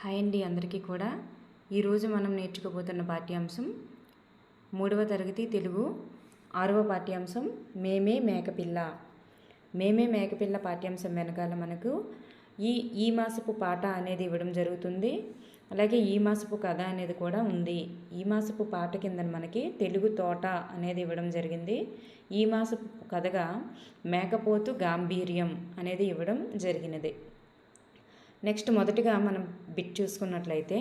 Hi అండి అందరికీ కూడా. ఈరోజు మనం నేర్చుకోబోతున్న పాఠ్యాంశం మూడవ తరగతి తెలుగు ఆరవ పాఠ్యాంశం మేమే మేకపిల్ల. మేమే మేకపిల్ల పాఠ్యాంశం వెనకాల మనకు ఈ ఈ మాసపు పాట అనేది ఇవ్వడం జరుగుతుంది. అలాగే ఈ మాసపు కథ అనేది కూడా ఉంది. ఈ మాసపు పాట కింద మనకి తెలుగు తోట అనేది ఇవ్వడం జరిగింది. ఈ మాసపు కథగా మేకపోతు గాంభీర్యం అనేది ఇవ్వడం జరిగినది. నెక్స్ట్ మొదటిగా మనం బిట్ చూసుకున్నట్లయితే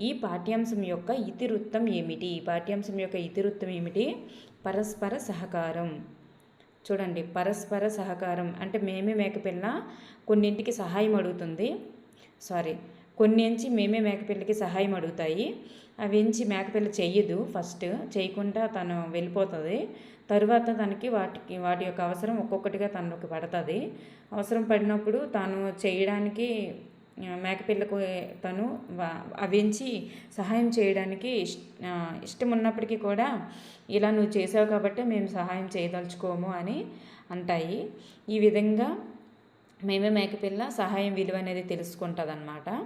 ఈ పాఠ్యాంశం యొక్క ఇతివృత్తం ఏమిటి? ఈ పాఠ్యాంశం యొక్క ఇతివృత్తం ఏమిటి? పరస్పర సహకారం. చూడండి పరస్పర సహకారం అంటే మేమే మేకపిల్ల కొన్నింటికి సహాయం అడుగుతుంది. సారీ కొన్ని ఎంచి మేమే మేకపిల్లకి సహాయం అడుగుతాయి. అవి ఎంచి మేకపిల్ల చెయ్యదు ఫస్ట్ చేయకుండా తను వెళ్ళిపోతుంది. తరువాత తనకి వాటికి వాటి యొక్క అవసరం ఒక్కొక్కటిగా తనలోకి పడుతుంది. అవసరం పడినప్పుడు తాను చేయడానికి మేకపిల్లకు తను అవించి సహాయం చేయడానికి ఇష్ ఇష్టం ఉన్నప్పటికీ కూడా ఇలా నువ్వు చేసావు కాబట్టి మేము సహాయం చేయదలుచుకోము అని అంటాయి. ఈ విధంగా మేమే మేకపిల్ల సహాయం విలువ అనేది తెలుసుకుంటుంది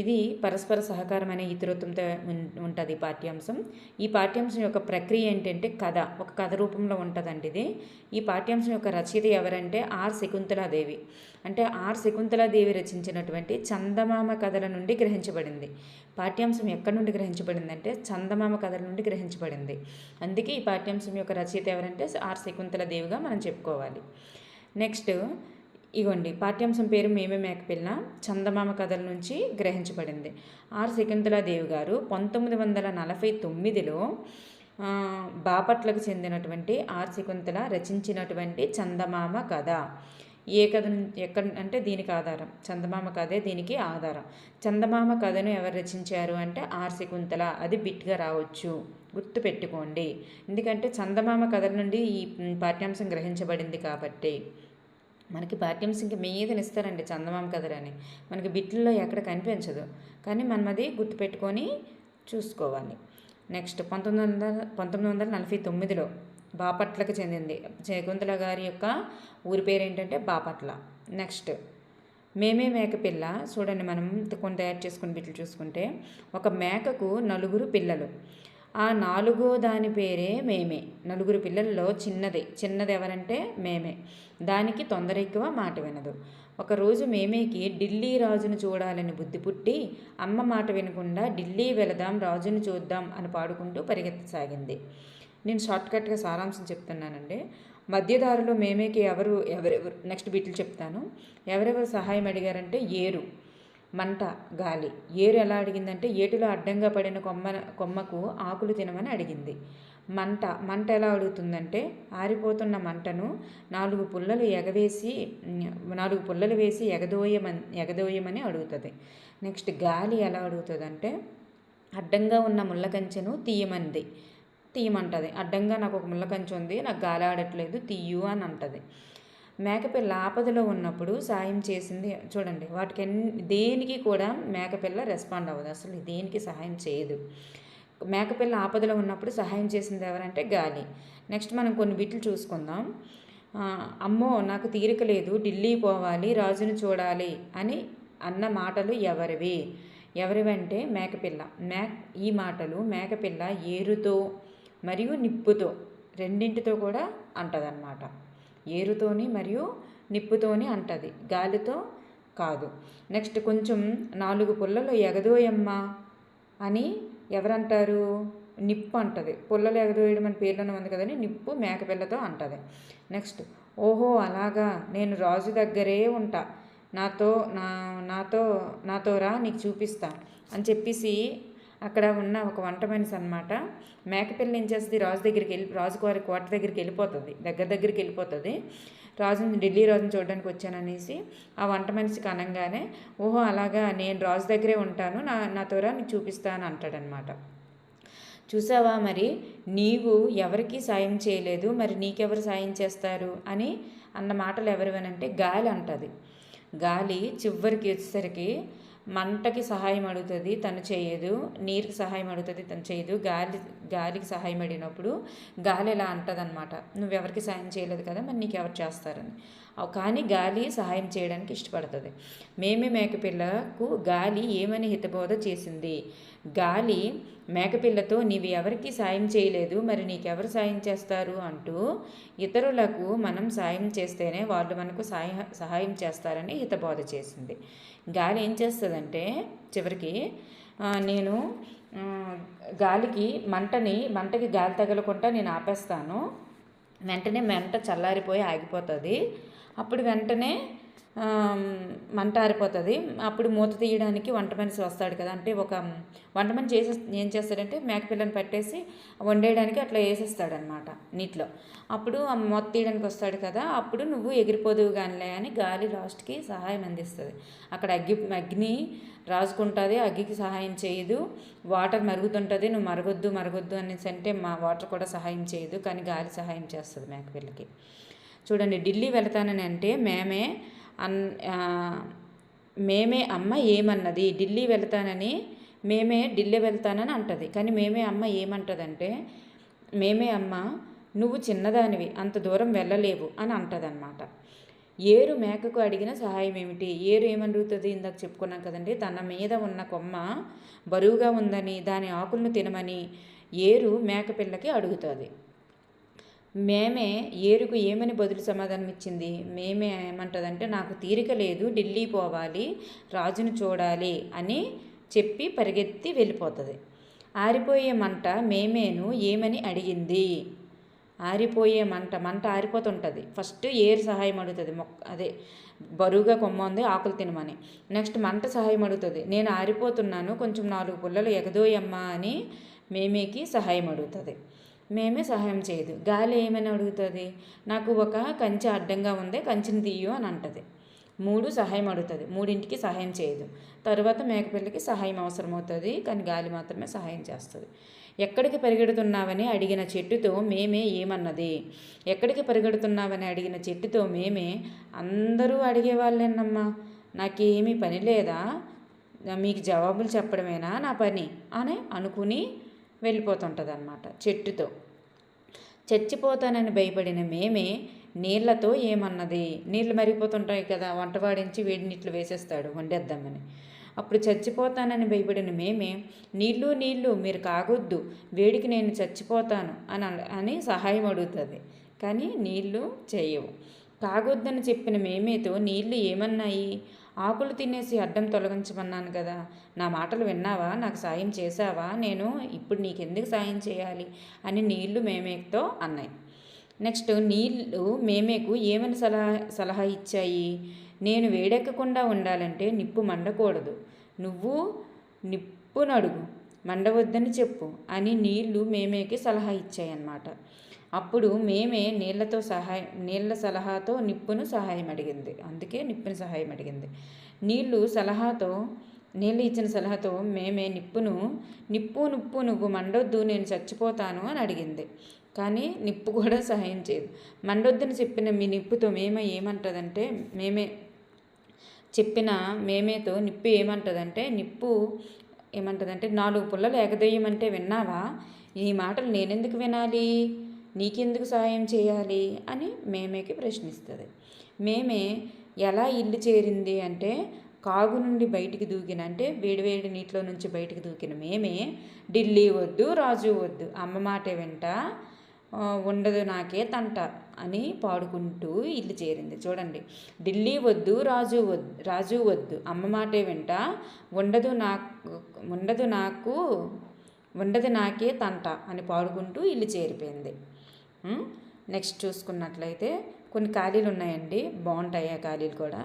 ఇది పరస్పర సహకారం అనే ఇతరత్వంతో ఉంటుంది పాఠ్యాంశం. ఈ పాఠ్యాంశం యొక్క ప్రక్రియ ఏంటంటే కథ ఒక కథ రూపంలో ఉంటుందండి ఇది. ఈ పాఠ్యాంశం యొక్క రచయిత ఎవరంటే ఆర్ శకుంతలాదేవి. అంటే ఆర్ శకుంతలాదేవి రచించినటువంటి చందమామ కథల నుండి గ్రహించబడింది. పాఠ్యాంశం ఎక్కడి నుండి గ్రహించబడిందంటే చందమామ కథల నుండి గ్రహించబడింది. అందుకే ఈ పాఠ్యాంశం యొక్క రచయిత ఎవరంటే ఆర్ శకుంతలాదేవిగా మనం చెప్పుకోవాలి. నెక్స్ట్ ఇగోండి పాఠ్యాంశం పేరు మేమే మేకపిల్ల చందమామ కథల నుంచి గ్రహించబడింది. ఆర్. శకుంతలాదేవి గారు పంతొమ్మిది వందల నలభై తొమ్మిదిలో బాపట్లకు చెందినటువంటి ఆర్. శకుంతల రచించినటువంటి చందమామ కథ. ఏ కథ నుంచి ఎక్కడ అంటే దీనికి ఆధారం. చందమామ కథే దీనికి ఆధారం. చందమామ కథను ఎవరు రచించారు అంటే ఆర్. శకుంతల. అది బిట్గా రావచ్చు. గుర్తుపెట్టుకోండి. ఎందుకంటే చందమామ కథల నుండి ఈ పాఠ్యాంశం గ్రహించబడింది కాబట్టి. మనకి పాఠ్యాంశంకి మీదన ఇస్తారండి చందమామ కథలని మనకి బిట్లలో ఎక్కడ కనిపించదు. కానీ మనం అది గుర్తుపెట్టుకొని చూసుకోవాలి. నెక్స్ట్ పంతొమ్మిది వందల పంతొమ్మిది వందల నలభై తొమ్మిదిలో బాపట్లకు చెందింది. శకుంతల గారి యొక్క ఊరి పేరు ఏంటంటే బాపట్ల. నెక్స్ట్ మేమే మేకపిల్ల చూడండి మనం కొన్ని తయారు చేసుకుని బిట్లు చూసుకుంటే ఒక మేకకు నలుగురు పిల్లలు. ఆ నాలుగో దాని పేరే మేమే. నలుగురు పిల్లల్లో చిన్నది. చిన్నది ఎవరంటే మేమే. దానికి తొందర ఎక్కువ మాట వినదు. ఒకరోజు మేమేకి ఢిల్లీ రాజును చూడాలని బుద్ధి పుట్టి అమ్మ మాట వినకుండా ఢిల్లీ వెళదాం రాజును చూద్దాం అని పాడుకుంటూ పరిగెత్తసాగింది. నేను షార్ట్కట్గా సారాంశం చెప్తున్నానండి. మధ్యదారులో మేమేకి ఎవరు ఎవరెవరు? నెక్స్ట్ బిట్లు చెప్తాను. ఎవరెవరు సహాయం అడిగారంటే ఏరు. మంట గాలి. ఏరు ఎలా అడిగిందంటే ఏటిలో అడ్డంగా పడిన కొమ్మ కొమ్మకు ఆకులు తినమని అడిగింది. మంట మంట ఎలా అడుగుతుందంటే ఆరిపోతున్న మంటను నాలుగు పుల్లలు ఎగవేసి నాలుగు పుల్లలు వేసి ఎగదోయమని ఎగదోయమని అడుగుతుంది. నెక్స్ట్ గాలి ఎలా అడుగుతుందంటే అడ్డంగా ఉన్న ముళ్ళకంచెను తీయమంది. తీయమంటది. అడ్డంగా నాకు ఒక ముళ్ళకంచె ఉంది నాకు గాలి ఆడట్లేదు తీయు అని అంటది. మేకపిల్ల ఆపదలో ఉన్నప్పుడు సాయం చేసింది. చూడండి వాటికి దేనికి కూడా మేకపిల్ల రెస్పాండ్ అవ్వదు. అసలు దేనికి సహాయం చేయదు. మేకపిల్ల ఆపదలో ఉన్నప్పుడు సహాయం చేసింది ఎవరంటే గాలి. నెక్స్ట్ మనం కొన్ని బిట్లు చూసుకుందాం. అమ్మో నాకు తీరిక లేదు. ఢిల్లీ పోవాలి రాజును చూడాలి అని అన్న మాటలు ఎవరివి? ఎవరివంటే మేకపిల్ల. మేక ఈ మాటలు మేకపిల్ల ఏరుతో మరియు నిప్పుతో రెండింటితో కూడా అంటదన్నమాట. ఏరుతోని మరియు నిప్పుతోని అంటది. గాలితో కాదు. నెక్స్ట్ కొంచెం నాలుగు పుల్లలు ఎగదోయమ్మ అని ఎవరంటారు? నిప్పు అంటది. పుల్లలు ఎగదోయడం అని పేర్లోనే ఉంది కదని నిప్పు మేకపిల్లతో అంటది. నెక్స్ట్ ఓహో అలాగా నేను రాజు దగ్గరే ఉంటా. నాతో నా నాతో నాతో రా నీకు చూపిస్తా అని చెప్పేసి అక్కడ ఉన్న ఒక వంట మనిషి అనమాట మేకపిల్ల ఏం చేస్తుంది? రాజు దగ్గరికి వెళ్ళి రాజు వారి కోట దగ్గరికి వెళ్ళిపోతుంది. దగ్గర దగ్గరికి వెళ్ళిపోతుంది. రాజుని ఢిల్లీ రాజుని చూడడానికి వచ్చాననేసి ఆ వంట మనిషికి అనగానే ఓహో అలాగా నేను రాజు దగ్గరే ఉంటాను. నా నా త్వర నీకు చూపిస్తాను అంటాడనమాట చూసావా మరి? నీవు ఎవరికి సాయం చేయలేదు. మరి నీకెవరు సాయం చేస్తారు? అని అన్న మాటలు ఎవరివనంటే గాలి అంటది. గాలి చివరికి వచ్చేసరికి మంటకి సహాయం అడుగుతుంది తను చేయదు. నీరుకి సహాయం అడుగుతుంది తను చేయదు. గాలి గాలికి సహాయం అడిగినప్పుడు గాలి ఎలా అంటదనమాట నువ్వెవరికి సాయం చేయలేదు కదా మరి నీకు ఎవరు చేస్తారని. కానీ గాలి సహాయం చేయడానికి ఇష్టపడుతుంది. మేమే మేకపిల్లకు గాలి ఏమని హితబోధ చేసింది? గాలి మేకపిల్లతో నీవు ఎవరికి సాయం చేయలేదు మరి నీకెవరు సాయం చేస్తారు? అంటూ ఇతరులకు మనం సాయం చేస్తేనే వాళ్ళు మనకు సాయ సహాయం చేస్తారని హితబోధ చేసింది. గాలి ఏం చేస్తుందంటే చివరికి నేను గాలికి మంటని మంటకి గాలి తగలకుండా నేను ఆపేస్తాను. వెంటనే మంట చల్లారిపోయి ఆగిపోతుంది. అప్పుడు వెంటనే మంట ఆరిపోతుంది. అప్పుడు మూత తీయడానికి వంట మనిషి వస్తాడు కదా. అంటే ఒక వంట మనిషి చేసే ఏం చేస్తాడంటే మేకపిల్లని పెట్టేసి వండేయడానికి అట్లా వేసేస్తాడనమాట నీటిలో. అప్పుడు ఆ మూత తీయడానికి వస్తాడు కదా అప్పుడు నువ్వు ఎగిరిపోదువు కానిలే అని గాలి లాస్ట్కి సహాయం అందిస్తుంది. అక్కడ అగ్గి అగ్ని రాసుకుంటుంది అగ్గికి సహాయం చేయదు. వాటర్ మరుగుతుంటుంది నువ్వు మరగొద్దు మరగొద్దు అనేసి అంటే మా వాటర్ కూడా సహాయం చేయదు కానీ గాలి సహాయం చేస్తుంది మేకపిల్లకి చూడండి ఢిల్లీ వెళతానని అంటే మేమే అన్ మేమే అమ్మ ఏమన్నది? ఢిల్లీ వెళ్తానని మేమే ఢిల్లీ వెళ్తానని అంటది. కానీ మేమే అమ్మ ఏమంటదంటే మేమే అమ్మ నువ్వు చిన్నదానివి అంత దూరం వెళ్ళలేవు అని అంటదన్నమాట. ఏరు మేకకు అడిగిన సహాయం ఏమిటి? ఏరు ఏమడుగుతుంది? ఇందాక చెప్పుకున్నాం కదండి తన మీద ఉన్న కొమ్మ బరువుగా ఉందని దాని ఆకులను తినమని ఏరు మేకపిల్లకి అడుగుతుంది. మేమే ఏరుకు ఏమని బదులు సమాధానం ఇచ్చింది మేమే ఏమంటుందంటే నాకు తీరిక లేదు ఢిల్లీ పోవాలి రాజును చూడాలి అని చెప్పి పరిగెత్తి వెళ్ళిపోతుంది. ఆరిపోయే మంట మేమేను ఏమని అడిగింది? ఆరిపోయే మంట మంట ఆరిపోతుంటుంది. ఫస్ట్ ఏరు సహాయం అడుగుతుంది. మొక్క అదే బరువుగా కొమ్మ ఉంది ఆకులు తినమని. నెక్స్ట్ మంట సహాయం అడుగుతుంది. నేను ఆరిపోతున్నాను కొంచెం నాలుగు పుల్లలు ఎగదోయమ్మా అని మేమేకి సహాయం అడుగుతుంది. మేమే సహాయం చేయదు. గాలి ఏమని అడుగుతుంది? నాకు ఒక కంచె అడ్డంగా ఉంది కంచెని తీయు అని అంటది. మూడు సహాయం అడుగుతుంది. మూడింటికి సహాయం చేయదు. తర్వాత మేకపిల్లకి సహాయం అవసరమవుతుంది కానీ గాలి మాత్రమే సహాయం చేస్తుంది. ఎక్కడికి పరిగెడుతున్నావని అడిగిన చెట్టుతో మేమే ఏమన్నది? ఎక్కడికి పరిగెడుతున్నావని అడిగిన చెట్టుతో మేమే అందరూ అడిగేవాళ్ళేనమ్మా. నాకేమీ పని లేదా? మీకు జవాబులు చెప్పడమేనా? నా పని? అని అనుకుని వెళ్ళిపోతుంటుంది అనమాట చెట్టుతో. చచ్చిపోతానని భయపడిన మేమే నీళ్ళతో ఏమన్నది? నీళ్ళు మరిగిపోతుంటాయి కదా వంట వాడించి వేడి నీళ్ళు వేసేస్తాడు వండేద్దామని. అప్పుడు చచ్చిపోతానని భయపడిన మేమే నీళ్ళు నీళ్ళు మీరు కాగొద్దు వేడికి నేను చచ్చిపోతాను అని అని సహాయం అడుగుతుంది. కానీ నీళ్ళు చేయవు. కాగొద్దని చెప్పిన మేమేతో నీళ్ళు ఏమన్నాయి? ఆకులు తినేసి అడ్డం తొలగించమన్నాను కదా. నా మాటలు విన్నావా? నాకు సాయం చేశావా? నేను ఇప్పుడు నీకెందుకు సాయం చేయాలి? అని నీళ్ళు మేమేతో అన్నాయి. నెక్స్ట్ నీళ్ళు మేమేకు ఏమని సలహా సలహా ఇచ్చాయి? నేను వేడెక్కకుండా ఉండాలంటే నిప్పు మండకూడదు. నువ్వు నిప్పునడుగు. మండవద్దని చెప్పు అని నీళ్ళు మేమేకి సలహా ఇచ్చాయన్నమాట. అప్పుడు మేమే నీళ్ళతో సహాయం నీళ్ళ సలహాతో నిప్పును సహాయం అడిగింది. అందుకే నిప్పుని సహాయం అడిగింది. నీళ్ళు సలహాతో నీళ్ళు ఇచ్చిన సలహాతో మేమే నిప్పును నిప్పు నిప్పు నువ్వు మండొద్దు నేను చచ్చిపోతాను అని అడిగింది. కానీ నిప్పు కూడా సహాయం చేయదు. మండొద్దని చెప్పిన మీ నిప్పుతో మేమే ఏమంటుందంటే మేమే చెప్పిన మేమేతో నిప్పు ఏమంటుందంటే నిప్పు ఏమంటుందంటే నాలుగు పుల్లలు ఎగదొయ్యమంటే విన్నావా? ఈ మాటలు నేనెందుకు వినాలి? నీకెందుకు సహాయం చేయాలి? అని మేమేకి ప్రశ్నిస్తుంది. మేమే ఎలా ఇల్లు చేరింది అంటే కాగు నుండి బయటికి దూకిన అంటే వేడివేడి నీటిలో నుంచి బయటికి దూకిన మేమే ఢిల్లీ వద్దు రాజు వద్దు అమ్మ మాట వెంట ఉండదు నాకే తంట అని పాడుకుంటూ ఇల్లు చేరింది. చూడండి. ఢిల్లీ వద్దు రాజు వద్దు రాజు వద్దు. అమ్మ మాటే వెంట. ఉండదు నాకు ఉండదు నాకు ఉండదు నాకే తంట అని పాడుకుంటూ ఇల్లు చేరిపోయింది. నెక్స్ట్ చూసుకున్నట్లయితే కొన్ని ఖాళీలు ఉన్నాయండి. బాగుంటాయి ఆ ఖాళీలు కూడా.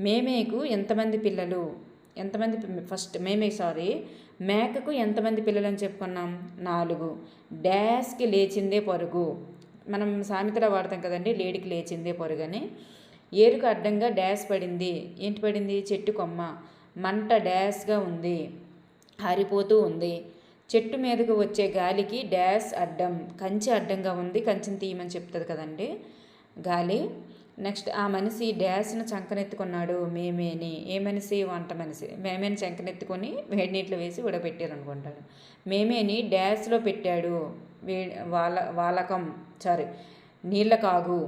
మేమేకు ఎంతమంది పిల్లలు ఎంతమంది ఫస్ట్ మేమే సారీ. మేకకు ఎంతమంది పిల్లలు అని చెప్పుకున్నాం? నాలుగు. డాష్కి లేచిందే పొరుగు. మనం సామెతలో వాడతాం కదండి లేడికి లేచిందే పొరుగు అని. ఏరుకు అడ్డంగా డాష్ పడింది. ఏంటి పడింది? చెట్టు కొమ్మ. మంట డాష్గా ఉంది. ఆరిపోతూ ఉంది. చెట్టు మీదకు వచ్చే గాలికి డ్యాష్ అడ్డం. కంచె అడ్డంగా ఉంది. కంచెని తీయమని చెప్తుంది కదండి. గాలి. నెక్స్ట్ ఆ మనిషి డ్యాష్ను చంకనెత్తుకున్నాడు మేమేని. ఏ మనిషి? వంట మనిషి. మేమేని చంకనెత్తుకొని వేడి నీటిలో వేసి ఉడబెట్టారు అనుకుంటాడు మేమేని డ్యాష్లో పెట్టాడు వే వాళ్ళ వాలకం సారీ నీళ్ళ కాగు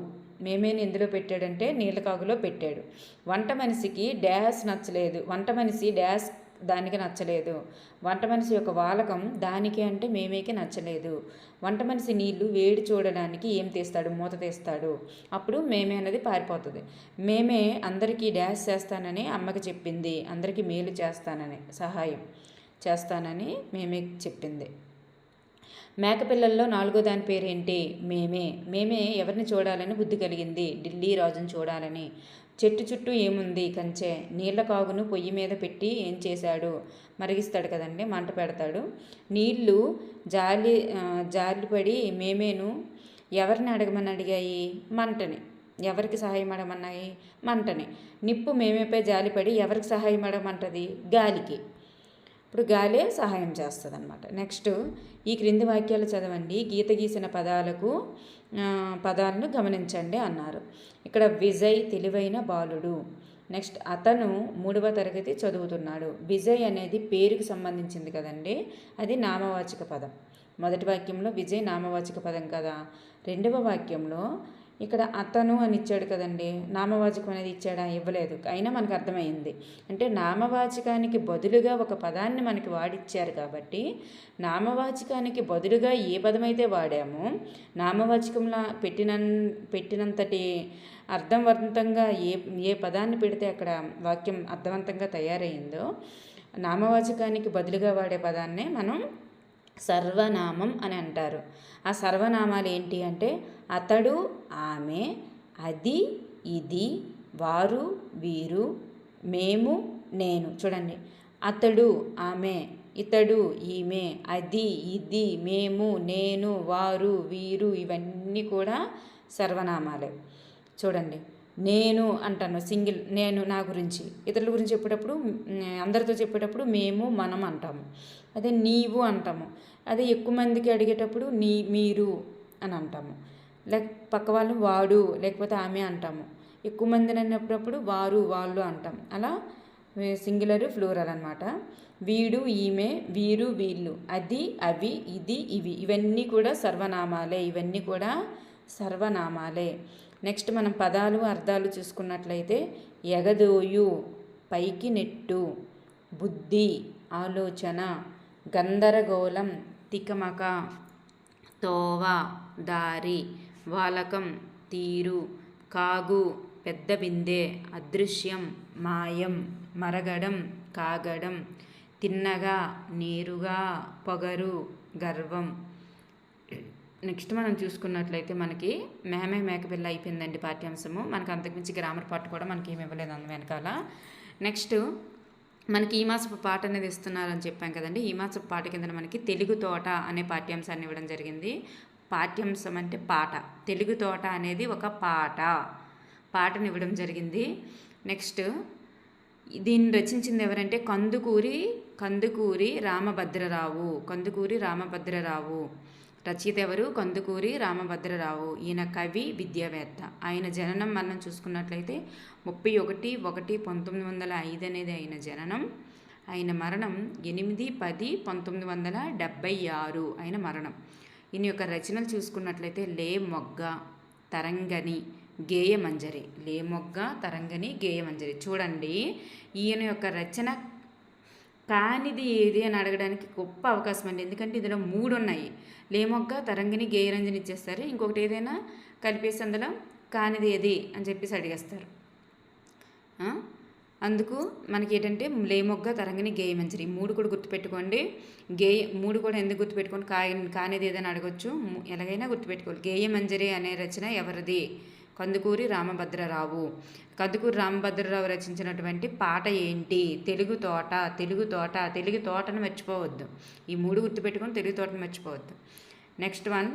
మేమేని ఎందులో పెట్టాడంటే నీళ్ళ కాగులో పెట్టాడు. వంట మనిషికి డ్యాష్ నచ్చలేదు. వంట మనిషి డ్యాష్ దానికి నచ్చలేదు. వంట మనిషి యొక్క వాలకం దానికి అంటే మేమేకి నచ్చలేదు. వంట మనిషి నీళ్ళు వేడి చూడడానికి ఏం తీస్తాడు? మూత తీస్తాడు. అప్పుడు మేమే అనేది పారిపోతుంది. మేమే అందరికీ డ్యాష్ చేస్తానని అమ్మకి చెప్పింది. అందరికీ మేలు చేస్తానని సహాయం చేస్తానని మేమే చెప్పింది. మేకపిల్లల్లో నాలుగో దాని పేరేంటి? మేమే. మేమే ఎవరిని చూడాలని బుద్ధి కలిగింది? ఢిల్లీ రాజును చూడాలని. చెట్టు చుట్టూ ఏముంది? కంచె. నీళ్ళ కాగును పొయ్యి మీద పెట్టి ఏం చేశాడు? మరిగిస్తాడు కదండి మంట పెడతాడు. నీళ్ళు జాలి జాలిపడి మేమేను ఎవరిని అడగమని అడిగాయి? మంటని. ఎవరికి సహాయం అడగమన్నాయి? మంటని. నిప్పు మేమేపై జాలిపడి ఎవరికి సహాయం అడగమంటది? గాలికి. ఇప్పుడు గాలే సహాయం చేస్తుంది అనమాట నెక్స్ట్ ఈ క్రింది వాక్యాలు చదవండి. గీత గీసిన పదాలకు పదాలను గమనించండి అన్నారు. ఇక్కడ విజయ్ తెలివైన బాలుడు. నెక్స్ట్ అతను మూడవ తరగతి చదువుతున్నాడు. విజయ్ అనేది పేరుకి సంబంధించింది కదండి. అది నామవాచక పదం. మొదటి వాక్యంలో విజయ్ నామవాచక పదం కదా. రెండవ వాక్యంలో ఇక్కడ అతను అని ఇచ్చాడు కదండి. నామవాచకం అనేది ఇచ్చాడా? ఇవ్వలేదు. అయినా మనకు అర్థమైంది. అంటే నామవాచకానికి బదులుగా ఒక పదాన్ని మనకి వాడిచ్చారు కాబట్టి నామవాచకానికి బదులుగా ఏ పదమైతే వాడామో నామవాచకంలా పెట్టిన పెట్టినంతటి అర్థవంతంగా ఏ ఏ పదాన్ని పెడితే అక్కడ వాక్యం అర్థవంతంగా తయారైందో నామవాచకానికి బదులుగా వాడే పదాన్నే మనం సర్వనామం అని అంటారు. ఆ సర్వనామాలు ఏంటి అంటే అతడు ఆమె అది ఇది వారు వీరు మేము నేను. చూడండి. అతడు ఆమె ఇతడు ఈమె అది ఇది మేము నేను వారు వీరు ఇవన్నీ కూడా సర్వనామాలే. చూడండి. నేను అంటాను సింగిల్ నేను నా గురించి. ఇతరుల గురించి చెప్పేటప్పుడు అందరితో చెప్పేటప్పుడు మేము మనం అంటాము. అదే నీవు అంటాము. అదే ఎక్కువ మందికి అడిగేటప్పుడు నీ మీరు అని అంటాము. లేక పక్క వాళ్ళు వాడు లేకపోతే ఆమె అంటాము. ఎక్కువ మందిని అన్నప్పుడు వారు వాళ్ళు అంటాం. అలా సింగులర్ ఫ్లూరల్ అనమాట వీడు ఈమె వీరు వీళ్ళు. అది అవి ఇది ఇవి. ఇవన్నీ కూడా సర్వనామాలే. ఇవన్నీ కూడా సర్వనామాలే. నెక్స్ట్ మనం పదాలు అర్థాలు చూసుకున్నట్లయితే ఎగదోయు పైకి నెట్టు బుద్ధి ఆలోచన గందరగోళం తికమక తోవ దారి వాలకం తీరు కాగు పెద్ద బిందె అదృశ్యం మాయం మరగడం కాగడం తిన్నగా నేరుగా పొగరు గర్వం. నెక్స్ట్ మనం చూసుకున్నట్లయితే మనకి మేమే మేకపిల్ల అయిపోయిందండి పాఠ్యాంశము. మనకు అంతకుమించి గ్రామర్ పాటు కూడా మనకి ఏమి ఇవ్వలేదు అందు వెనకాల. నెక్స్ట్ మనకి ఈ మాసపు పాట అనేది ఇస్తున్నారని చెప్పాం కదండి. ఈ మాసపు పాట కింద మనకి తెలుగు తోట అనే పాఠ్యాంశాన్ని ఇవ్వడం జరిగింది. పాఠ్యాంశం అంటే పాట. తెలుగు తోట అనేది ఒక పాట. పాటను ఇవ్వడం జరిగింది. నెక్స్ట్ దీన్ని రచించింది ఎవరంటే కందుకూరి కందుకూరి రామభద్రరావు. కందుకూరి రామభద్రరావు. రచయిత ఎవరు కందుకూరి రామభద్రరావు. ఈయన కవి విద్యావేత్త. ఆయన జననం మనం చూసుకున్నట్లయితే ముప్పై ఒకటి ఒకటి పంతొమ్మిది వందల ఐదు అనేది ఆయన జననం. ఆయన మరణం ఎనిమిది పది పంతొమ్మిది వందల డెబ్భై ఆరు ఆయన మరణం. ఈయన యొక్క రచనలు చూసుకున్నట్లయితే లే మొగ్గ తరంగని గేయమంజరి లే మొగ్గ తరంగని గేయమంజరి చూడండి ఈయన యొక్క రచన కానిది ఏది అని అడగడానికి గొప్ప అవకాశం అండి. ఎందుకంటే ఇందులో మూడు ఉన్నాయి లేమొగ్గ తరంగిని గేయరంజని ఇచ్చేస్తారు. ఇంకొకటి ఏదైనా కలిపేసి అందులో కానిది ఏది అని చెప్పేసి అడిగేస్తారు. అందుకు మనకి ఏంటంటే లేమొగ్గ తరంగిని గేయమంజరి మూడు కూడా గుర్తుపెట్టుకోండి. గేయ మూడు కూడా ఎందుకు గుర్తుపెట్టుకోండి? కా కానిది ఏదైనా అడగొచ్చు. ఎలాగైనా గుర్తుపెట్టుకోవాలి. గేయమంజరి అనే రచన ఎవరిది? కందుకూరి రామభద్రరావు. కందుకూరి రామభద్రరావు రచించినటువంటి పాట ఏంటి? తెలుగు తోట తెలుగు తోట తెలుగు తోటను మర్చిపోవద్దు. ఈ మూడు గుర్తుపెట్టుకొని తెలుగు తోటను మర్చిపోవద్దు. నెక్స్ట్ వన్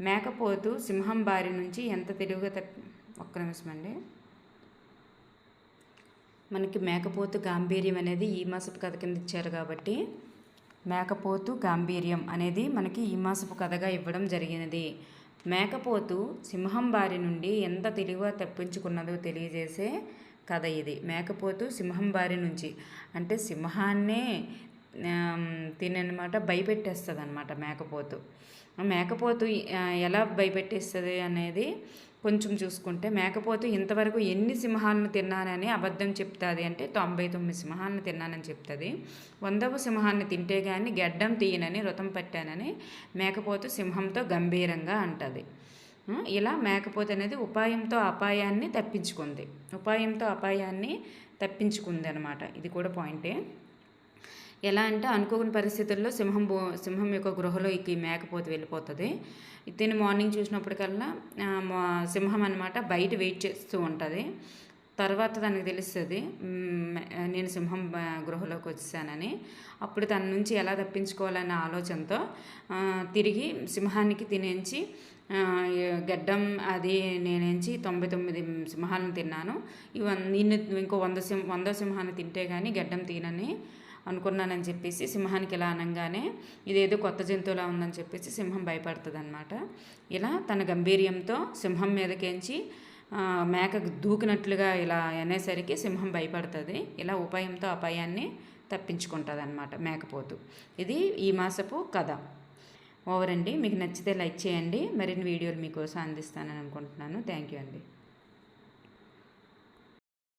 మేకపోతు సింహం బారి నుంచి ఎంత తెలుగుగా తప్పి ఒక్క నిమిషం అండి. మనకి మేకపోతు గాంభీర్యం అనేది ఈ మాసపు కథ కింద ఇచ్చారు కాబట్టి మేకపోతు గాంభీర్యం అనేది మనకి ఈ మాసపు కథగా ఇవ్వడం జరిగినది. మేకపోతు సింహం బారి నుండి ఎంత తెలివిగా తప్పించుకున్నదో తెలియజేసే కథ ఇది. మేకపోతు సింహం బారి నుంచి. అంటే సింహాన్నే తినమాట భయపెట్టేస్తుంది అనమాట మేకపోతు. మేకపోతు ఎలా భయపెట్టేస్తుంది అనేది కొంచెం చూసుకుంటే మేకపోతు ఇంతవరకు ఎన్ని సింహాలను తిన్నానని అబద్ధం చెప్తుంది అంటే తొంభై తొమ్మిది సింహాలను తిన్నానని చెప్తుంది. వందవ సింహాన్ని తింటే కానీ గడ్డం తీయనని వ్రతం పట్టానని మేకపోతు సింహంతో గంభీరంగా అంటుంది. ఇలా మేకపోతు అనేది ఉపాయంతో అపాయాన్ని తప్పించుకుంది. ఉపాయంతో అపాయాన్ని తప్పించుకుంది అనమాట ఇది కూడా పాయింటే. ఎలా అంటే అనుకోని పరిస్థితుల్లో సింహం బో సింహం యొక్క గృహలోకి మేకపోతే వెళ్ళిపోతుంది. దీన్ని మార్నింగ్ చూసినప్పటికల్లా మా- సింహం అనమాట బయట వెయిట్ చేస్తూ ఉంటుంది. తర్వాత తనకు తెలుస్తుంది నేను సింహం గృహలోకి వచ్చానని అప్పుడు తన నుంచి ఎలా తప్పించుకోవాలనే ఆలోచనతో తిరిగి సింహానికి తినేంచి గడ్డం అది నేనేంచి తొంభై తొమ్మిది సింహాలను తిన్నాను. ఇవన్నీ నిన్ను ఇంకో వంద సింహ వంద సింహాన్ని తింటే కానీ గడ్డం తినని అనుకున్నానని చెప్పేసి సింహానికి ఇలా అనగానే ఇదేదో కొత్త జంతువులా ఉందని చెప్పేసి సింహం భయపడుతుంది అనమాట ఇలా తన గంభీర్యంతో సింహం మీదకేంచి ఆ, మేక దూకినట్లుగా ఇలా అనేసరికి సింహం భయపడుతుంది. ఇలా ఉపాయంతో అపాయాన్ని తప్పించుకుంటుంది అనమాట మేకపోతు ఇది ఈ మాసపు కథ. ఓవర్ అండి మీకు నచ్చితే లైక్ చేయండి. మరిన్ని వీడియోలు మీకోసం అందిస్తానని అనుకుంటున్నాను. థ్యాంక్ యూ అండి.